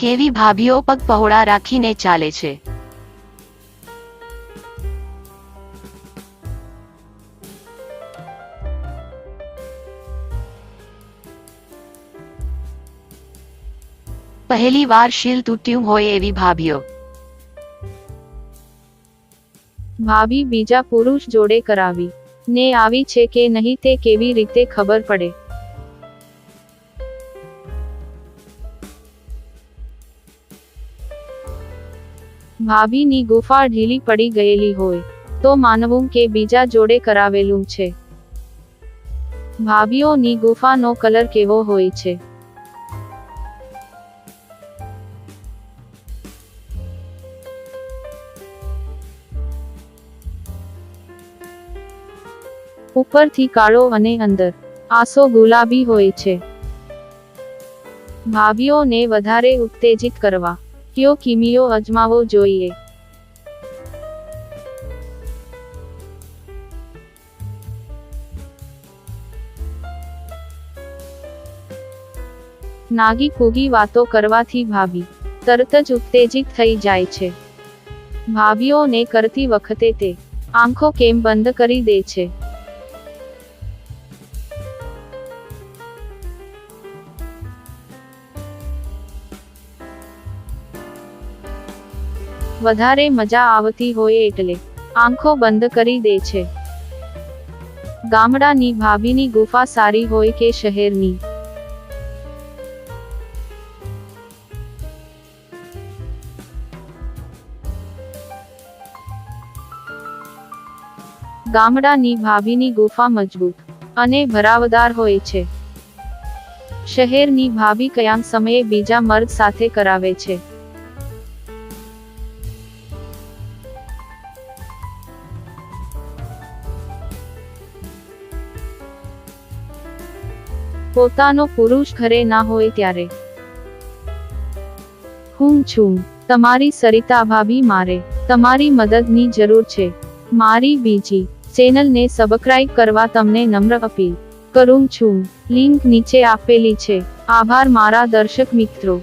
કેવી ભાભીઓ પગ પહોળા રાખીને ચાલે છે. પહેલી વાર શીલ તૂટ્યું હોય એવી ભાભીઓ. ભાભી બીજા પુરુષ જોડે કરાવી. ને આવી છે કે નહીં તે કેવી રીતે ખબર પડે? ભાભીની ગુફા ઢીલી પડી ગયેલી હોય, તો માનવું કે બીજા જોડે કરાવેલું છે. ભાભીઓની ગુફાનો કલર કેવો હોય છે? ઉપરથી કાળો અને અંદર, આસો ગુલાબી હોય છે. ભાભીઓને વધારે ઉત્તેજિત કરવા. કયો કિમિયો અજમાવો જોઈએ? નાગી ફૂગી વાતો કરવાથી ભાભી તરત જ ઉત્તેજિત થઈ જાય છે. ભાભીઓને કરતી વખતે તે આંખો કેમ બંધ કરી દે છે? વધારે મજા આવતી હોય એટલે આંખો બંધ કરી દે છે. ગામડાની ભાભીની ગુફા સારી હોય કે શહેરની? ગામડાની ભાભીની ગુફા મજબૂત અને ભરાવદાર હોય છે. શહેરની ભાભી કયાંક સમયે બીજા મર્દ સાથે કરાવે છે? પોતાનો પુરુષ ઘરે ના હોય ત્યારે. હું છું. તમારી સરિતા ભાભી મારે. તમારી મદદની જરૂર છે. મારી બીજી ચેનલને સબસ્ક્રાઇબ કરવા તમને નમ્ર અપીલ કરું છું. લિંક નીચે આપેલી છે. આભાર મારા દર્શક મિત્રો.